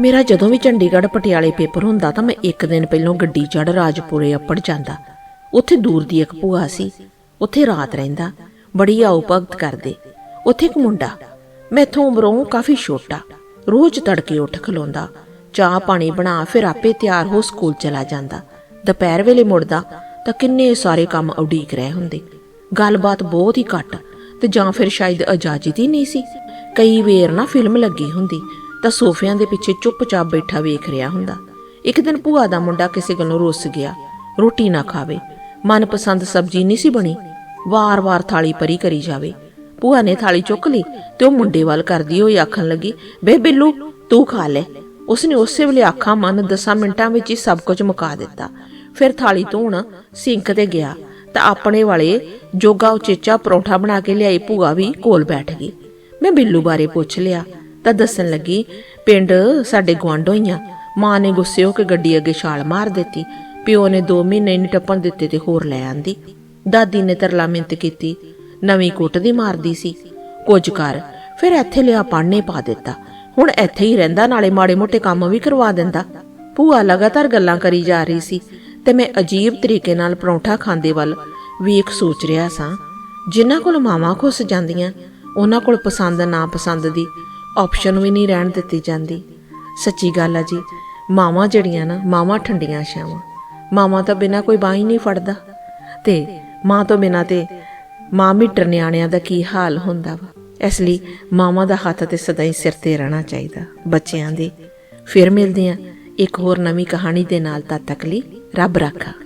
ਮੇਰਾ ਜਦੋਂ ਵੀ ਚੰਡੀਗੜ੍ਹ ਪਟਿਆਲੇ ਪੇਪਰ ਹੁੰਦਾ ਤਾਂ ਮੈਂ ਇੱਕ ਦਿਨ ਪਹਿਲਾਂ ਗੱਡੀ ਚੜ੍ਹ ਰਾਜਪੁਰੇ ਅੱਪੜ ਜਾਂਦਾ। ਉੱਥੇ ਦੂਰ ਦੀ ਇੱਕ ਭੂਆ ਸੀ। ਉੱਥੇ ਰਾਤ ਰਹਿੰਦਾ। ਬੜੀ ਆਉ ਭਗਤ ਕਰਦੇ। ਉੱਥੇ ਇੱਕ ਮੁੰਡਾ। ਮੈਥੋਂ ਉਮਰੋਂ ਕਾਫੀ ਛੋਟਾ। ਰੋਜ਼ ਤੜਕੇ ਉੱਠ ਖਲੋਂਦਾ। ਚਾਹ ਪਾਣੀ ਬਣਾ ਫਿਰ ਆਪੇ ਤਿਆਰ ਹੋ ਸਕੂਲ ਚਲਾ ਜਾਂਦਾ। ਦੁਪਹਿਰ ਵੇਲੇ ਮੁੜਦਾ ਤਾਂ ਕਿੰਨੇ ਸਾਰੇ ਕੰਮ ਉਡੀਕ ਰਹੇ ਹੁੰਦੇ। ਗੱਲਬਾਤ ਬਹੁਤ ਹੀ ਘੱਟ ਤੇ ਜਾਂ ਫਿਰ ਸ਼ਾਇਦ ਇਜਾਜ਼ਤ ਹੀ ਨਹੀਂ ਸੀ। ਕਈ ਵੇਰ ਨਾ ਫਿਲਮ ਲੱਗੀ ਹੁੰਦੀ। ਤਾਂ ਸੋਫਿਆਂ ਦੇ ਪਿੱਛੇ ਚੁੱਪਚਾਪ ਬੈਠਾ ਵੇਖ ਰਿਹਾ ਹੁੰਦਾ। ਇੱਕ ਦਿਨ ਭੂਆ ਦਾ ਮੁੰਡਾ ਕਿਸੇ ਗੱਲੋਂ ਰੁੱਸ ਗਿਆ। ਰੋਟੀ ਨਾ ਖਾਵੇ। ਮਨਪਸੰਦ ਸਬਜ਼ੀ ਨਹੀਂ ਸੀ ਬਣੀ। ਵਾਰ-ਵਾਰ ਥਾਲੀ ਪਰੀ ਕਰੀ ਜਾਵੇ। ਭੂਆ ਨੇ ਥਾਲੀ ਚੁੱਕ ਲਈ ਤੇ ਉਹ ਮੁੰਡੇ ਵੱਲ ਕਰਦੀ ਹੋਈ ਆਖਣ ਲੱਗੀ, ਬੇ ਬਿੱਲੂ, ਤੂੰ ਖਾ ਲੈ। ਉਸਨੇ ਉਸੇ ਵੇਲੇ ਆਖਾਂ, ਮਨ 10 ਮਿੰਟਾਂ ਵਿੱਚ ਹੀ ਸਭ ਕੁਝ ਮੁਕਾ ਦਿੱਤਾ। ਫਿਰ ਥਾਲੀ ਧੋਣ ਸਿੰਕ ਤੇ ਗਿਆ। ਤਾਂ ਆਪਣੇ ਵਾਲੇ ਜੋਗਾ ਉਚੇਚਾ ਪਰੌਂਠਾ ਬਣਾ ਕੇ ਲਿਆਈ ਭੂਆ ਵੀ ਕੋਲ ਬੈਠ ਗਈ। ਮੈਂ ਬਿੱਲੂ ਬਾਰੇ ਪੁੱਛ ਲਿਆ। ਤਾਂ ਦੱਸਣ ਲੱਗੀ, ਪਿੰਡ ਸਾਡੇ ਗੁਆਂਢੋਂ ਹੀ ਆ। ਮਾਂ ਨੇ ਗੁੱਸੇ ਹੋ ਕੇ ਗੱਡੀ ਅੱਗੇ ਛਾਲ ਮਾਰ ਦਿੱਤੀ। ਪਿਓ ਨੇ 2 ਮਹੀਨੇ ਨਹੀਂ ਟੱਪਣ ਦਿੱਤੇ ਤੇ ਹੋਰ ਲੈ ਆਂਦੀ। ਦਾਦੀ ਨੇ ਤਰਲਾ ਮਿੰਤ ਕੀਤੀ, ਨਵੀਂ ਕੁੱਟ ਦੀ ਮਾਰਦੀ ਸੀ। ਕੁਝ ਕਰ, ਫਿਰ ਇੱਥੇ ਲਿਆ ਪੜਨੇ ਪਾ ਦਿੱਤਾ। ਹੁਣ ਇੱਥੇ ਹੀ ਰਹਿੰਦਾ, ਨਾਲੇ ਮਾੜੇ ਮੋਟੇ ਕੰਮ ਵੀ ਕਰਵਾ ਦਿੰਦਾ। ਭੂਆ ਲਗਾਤਾਰ ਗੱਲਾਂ ਕਰੀ ਜਾ ਰਹੀ ਸੀ ਤੇ ਮੈਂ ਅਜੀਬ ਤਰੀਕੇ ਨਾਲ ਪਰੌਂਠਾ ਖਾਂਦੇ ਵੱਲ ਵੇਖ ਸੋਚ ਰਿਹਾ ਸਾਂ। ਜਿਨ੍ਹਾਂ ਕੋਲ ਮਾਵਾਂ ਖੁੱਸ ਜਾਂਦੀਆਂ, ਉਹਨਾਂ ਕੋਲ ਪਸੰਦ ਨਾ ਪਸੰਦ ਦੀ ਆਪਸ਼ਨ ਵੀ ਨਹੀਂ ਰਹਿਣ ਦਿੱਤੀ ਜਾਂਦੀ। ਸੱਚੀ ਗੱਲ ਆ ਜੀ, ਮਾਵਾਂ ਜਿਹੜੀਆਂ ਨਾ, ਮਾਵਾਂ ਠੰਡੀਆਂ ਛਾਵਾਂ। ਮਾਵਾਂ ਤਾਂ ਬਿਨਾ ਕੋਈ ਬਾਹ ਨਹੀਂ ਫੜਦਾ। ਤੇ ਮਾਂ ਤੋਂ ਬਿਨਾ ਤੇ ਮਾਂ ਮਿੱਟਰ ਨਿਆਣਿਆਂ ਦਾ ਕੀ ਹਾਲ ਹੁੰਦਾ ਵਾ? ਇਸ ਲਈ ਮਾਵਾਂ ਦਾ ਹੱਥ ਤੇ ਸਦਾ ਹੀ ਸਿਰ ਤੇ ਰਹਿਣਾ ਚਾਹੀਦਾ। ਬੱਚਿਆਂ ਦੇ ਫਿਰ ਮਿਲਦੇ ਆ ਇੱਕ ਹੋਰ ਨਵੀਂ ਕਹਾਣੀ ਦੇ ਨਾਲ ਤਦ ਤੱਕ ਲਈ ਰੱਬ ਰਾਖਾ।